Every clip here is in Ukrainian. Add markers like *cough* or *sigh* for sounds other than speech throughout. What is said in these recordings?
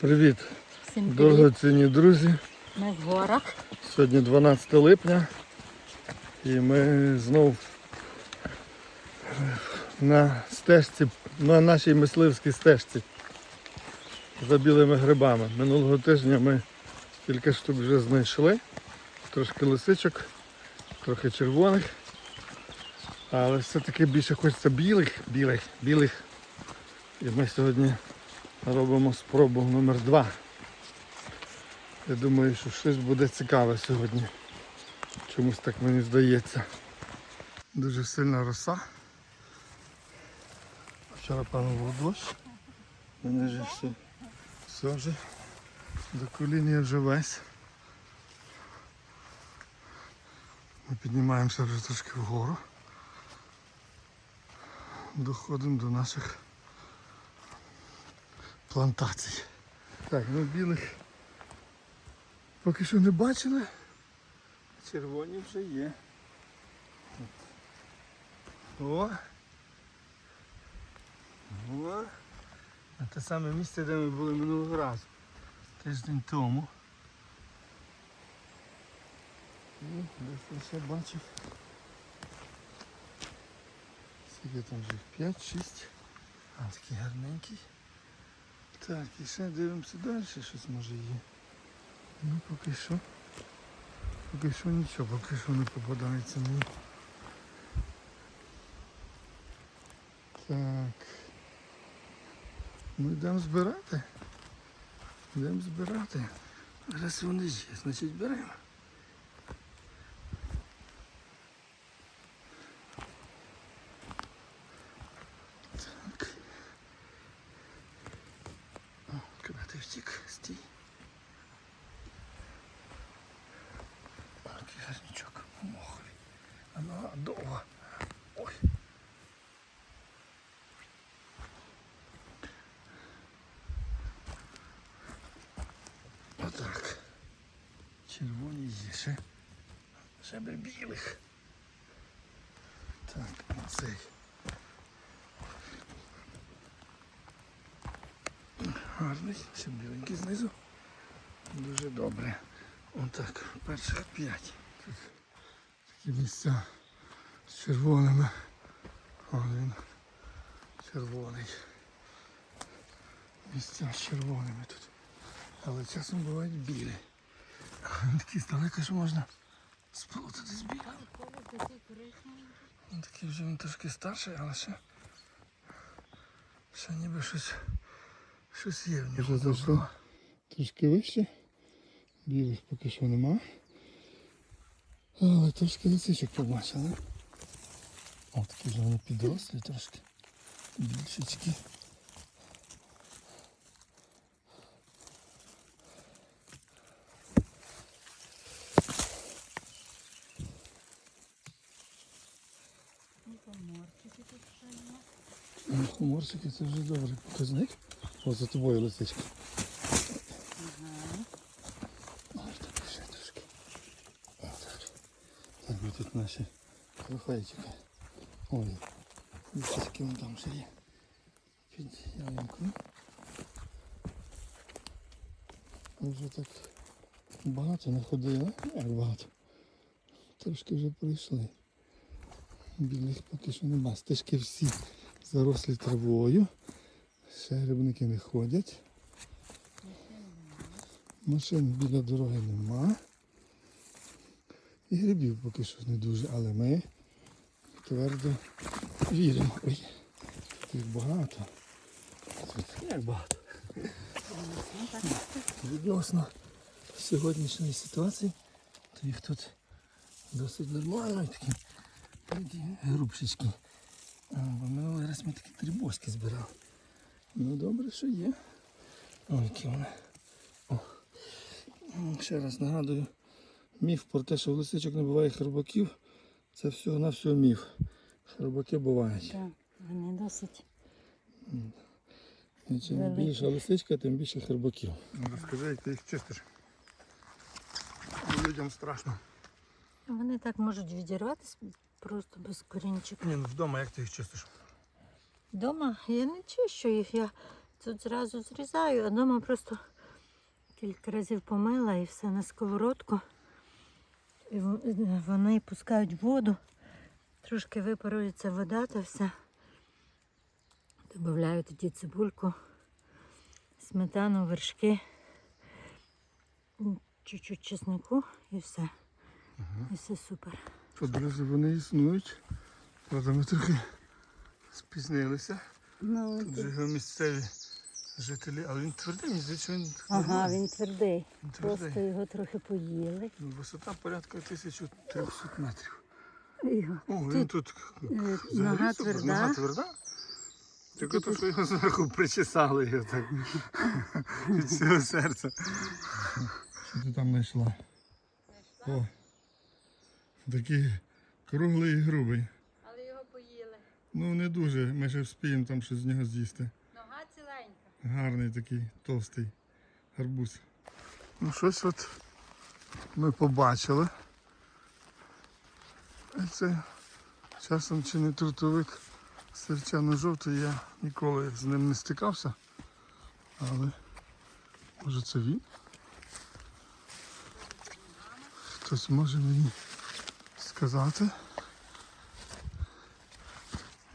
Привіт, Всім привіт. дорогоцінні друзі. Ми в горах. Сьогодні 12 липня і ми знов на стежці, на нашій мисливській стежці за білими грибами. Минулого тижня ми кілька штук вже знайшли. Трошки лисичок, трохи червоних. Але все-таки більше хочеться білих, білих, білих. І ми сьогодні робимо спробу номер два. Я думаю, що щось буде цікаве сьогодні. Чомусь так мені здається. Дуже сильна роса. Вчора певно дощ. Мене вже все, все вже до коління вже весь. Ми піднімаємося вже трошки вгору. Доходимо до наших плантацій. Так, ну білих Поки що не бачили. Червоні вже є. О! О! Те саме місце, де ми були минулого разу. Тиждень тому. І десь я ще бачив. Скільки там вже? 5-6. А такий гарненький. Так, і ще дивимося далі, щось може є. Ну поки що. Поки що нічого, поки що не попадається мені. Так. Ми йдемо збирати. Йдемо збирати. Зараз вони ж є, значить беремо. Так. О, куди ти втік? Стій. Такий гарнічок. Мохлі. А нога довга. Ой. Отак. Червоні є ще. Ще би білих. Так, оцей. Гарний, ще біленький знизу. Дуже добре. Отак, перших п'ять. Тут такі місця з червоними. О, він червоний. Місця з червоними тут. Але часом бувають білі. Такий здалека, що можна сплутати з білим. Він такий вже він трошки старший, але ще, ще ніби щось, щось є в нього. Вже зайшов трошки вище. Білих поки що нема. Але трошки лисичок побачили. О, такі вже вони підрослі трошки. Більшечки. Хуморчики це вже добрий показник. О, за тобою лисичка. Так ось тут наші крухайчики. Ой, лисички вон там ще є. Під ялинкою. Ми вже так багато не ходили. Ну, Як багато. Трошки вже прийшли. Білих поки що нема. Стежки всі зарослі травою. Ще рибники не ходять. Машин біля дороги нема. І грибів поки що не дуже, але ми твердо віримо. Ой, їх багато. Тут як багато. Відносно сьогоднішньої ситуації, то їх тут досить нормально такі грубшечки. Бо минулий раз ми такі трибоски збирали. Ну добре, що є. Ой, які вони. О. Ще раз нагадую, міф про те, що в лисичок не буває хробаків, це всього на всього міф. Хробаки бувають. Так, вони досить. І чим більша лисичка, тим більше хробаків. Розкажи, як ти їх чистиш. Людям страшно. Вони так можуть відірватися просто без корінчика. Ні, ну вдома як ти їх чистиш? Дома я не чищу їх, я Тут зразу зрізаю, а вдома просто кілька разів помила і все на сковородку. І е, вони пускають воду, трошки випарується вода та все. Добавляю тоді цибульку, сметану, вершки, чуть-чуть чеснику і все. І все супер. Друзі, вони існують. Правда, ми трохи спізнилися. Ну, Тут же його місцеві жителі, але він твердий, мені здається, він Ага, він твердий. Він Просто його трохи поїли. Ну, Висота порядка 1300 метрів. Його. О, він тут е, взагалі нога супер. тверда. Нога тверда? Тільки то, що його зверху причесали його так. Від всього серця. Що ти там знайшла? О, такий круглий і грубий. Але його поїли. Ну не дуже, ми ще вспіємо там щось з нього з'їсти. Нога ціленька. Гарний такий товстий гарбуз. Ну щось от ми побачили. І це часом чи не трутовик серчано-жовтий, я ніколи з ним не стикався. Але може це він? Хтось може мені сказати.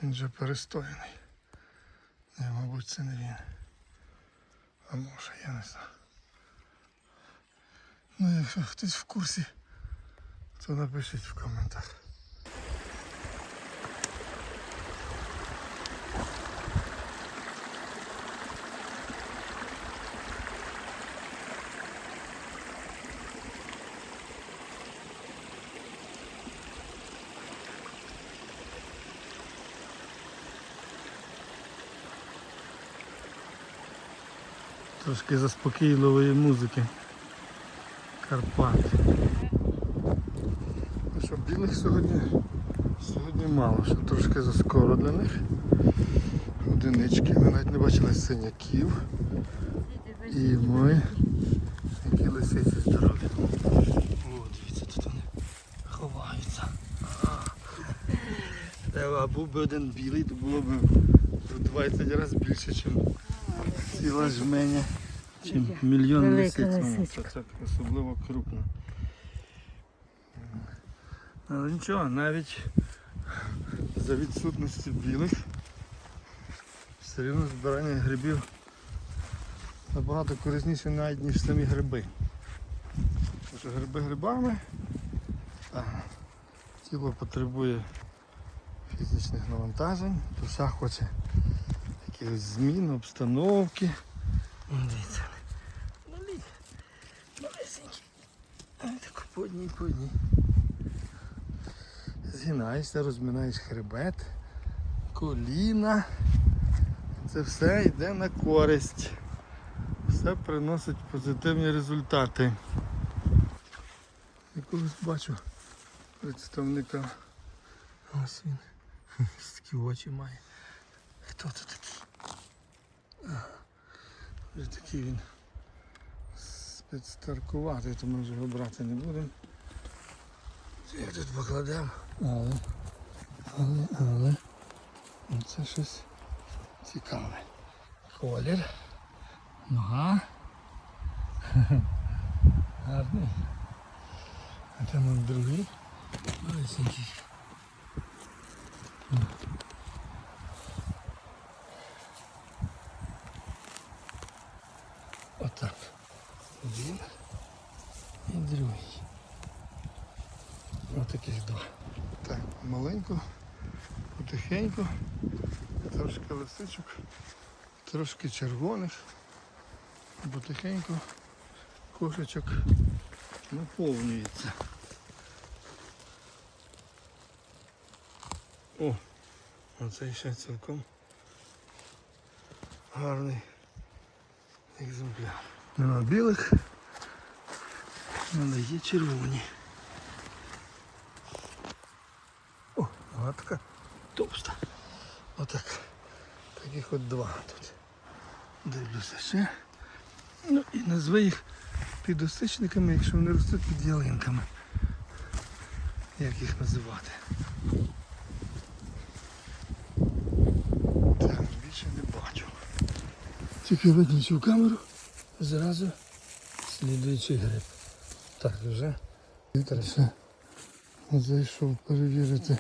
Він вже перестояний. Ні, мабуть, це не він. А може, я не знаю. Ну, якщо хтось в курсі, то напишіть в коментах. Трошки заспокійливої музики. Карпат. Ну що, білих сьогодні, сьогодні мало, що трошки заскоро для них. Одинички. Ми навіть не бачили синяків. І ми. Які лисиці здорові. О, дивіться, тут вони ховаються. А. Був би один білий, то було б в 20 разів більше, ніж ціла жменя. Чим мільйон Велика лисиць. Це, лисичка. це особливо крупно. Але нічого, навіть за відсутності білих все рівно збирання грибів набагато корисніше навіть, ніж самі гриби. Тому що гриби грибами, а тіло потребує фізичних навантажень, душа хоче якихось змін, обстановки. Дивіться. Малі. Малесенькі. Ай, так по одній, по одній. Згинаєшся, розминаєш хребет, коліна. Це все йде на користь. Все приносить позитивні результати. Якогось бачу представника. Ось він. *laughs* Такі очі має. Хто це такий? Вже такий він спецстаркуватий, то ми вже його брати не будемо. Як тут покладемо? Але, але, але. Це щось цікаве. Колір. Нога. *laughs* Гарний. А там другий. Малесенький. Отак. Один і другий. Отаких два. Так, маленько, потихеньку, трошки лисичок, трошки червоних, потихеньку кошечок наповнюється. О, оцей ще цілком гарний екземпляр. Нема білих, але є червоні. О, гладка, товста. Отак. Таких от два тут. Дивлюся ще. Ну і назви їх підосичниками, якщо вони ростуть під ялинками. Як їх називати? Так, більше не бачу. Тільки виключив камеру, зразу слідуючий гриб. Так, вже ще зайшов перевірити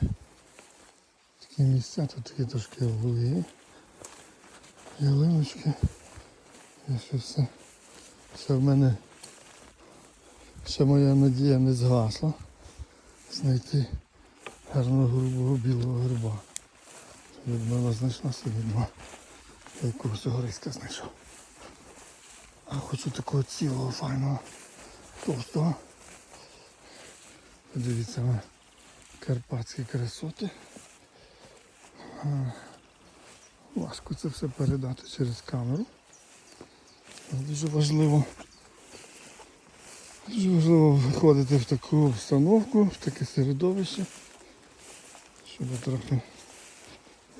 такі місця, тут такі трошки вуги, ялиночки. І ще все. Ще в мене ще моя надія не згасла знайти гарного грубого білого гриба. Людмила знайшла собі два. Я якогось гориська знайшов. А хочу такого цілого файного товстого. Подивіться на карпатські красоти. Важко це все передати через камеру. Дуже важливо. Дуже важливо виходити в таку обстановку, в таке середовище, щоб трохи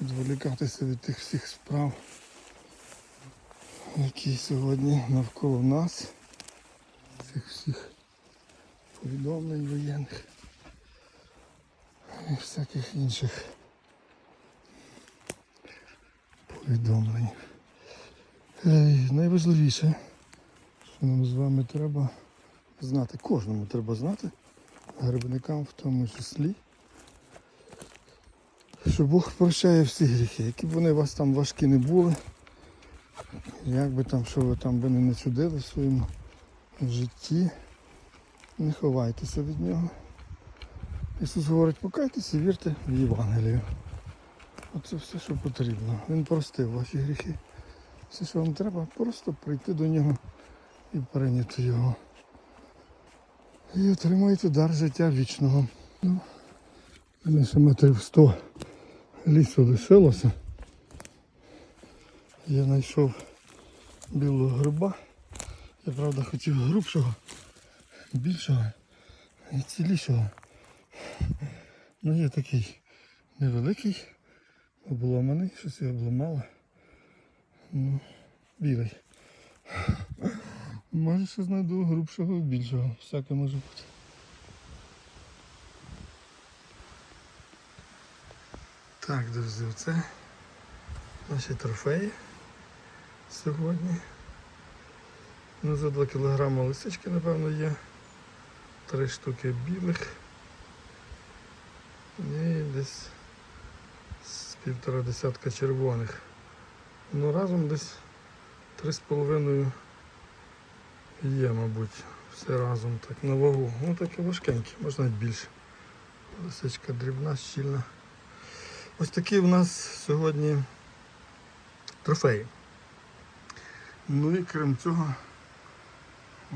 відволікатися від тих всіх справ, які сьогодні навколо нас, цих всіх повідомлень воєнних і всяких інших повідомлень. Ей, найважливіше, що нам з вами треба знати, кожному треба знати, грибникам в тому числі, що Бог прощає всі гріхи, які б вони у вас там важкі не були, як би там, що ви там би не начудили в своєму житті, не ховайтеся від нього. Ісус говорить, покайтеся і вірте в Євангелію. Оце все, що потрібно. Він простив ваші гріхи. Все, що вам треба, просто прийти до нього і прийняти його. І отримаєте дар життя вічного. Ну, мене ще метрів 100 лісу лишилося. Я знайшов білого гриба. Я правда хотів грубшого, більшого і цілішого. Ну є такий невеликий, обломаний, щось його обламало. Ну, білий. Може, що знайду грубшого і більшого. Всяке може бути. Так, друзі, це наші трофеї сьогодні. Ну, за 2 кілограми лисички, напевно, є. Три штуки білих. І десь з півтора десятка червоних. Ну разом десь три з половиною є, мабуть, все разом так на вагу. Ну таке важкеньке, можна навіть більше. Лисичка дрібна, щільна. Ось такі у нас сьогодні трофеї. Ну і крім цього,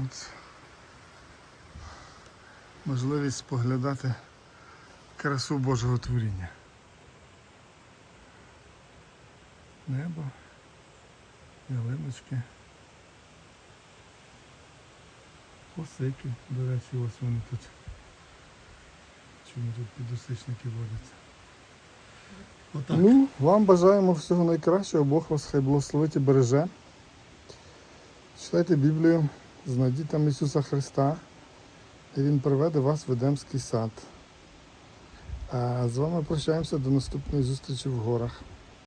от можливість споглядати красу Божого творіння. Небо, ялиночки, осики, до речі, ось вони тут. Чому тут підосичники водяться? Отак. Ну, вам бажаємо всього найкращого, Бог вас хай благословить і береже. Читайте Біблію, знайдіть там Ісуса Христа, і Він приведе вас в Едемський сад. А з вами прощаємося до наступної зустрічі в горах.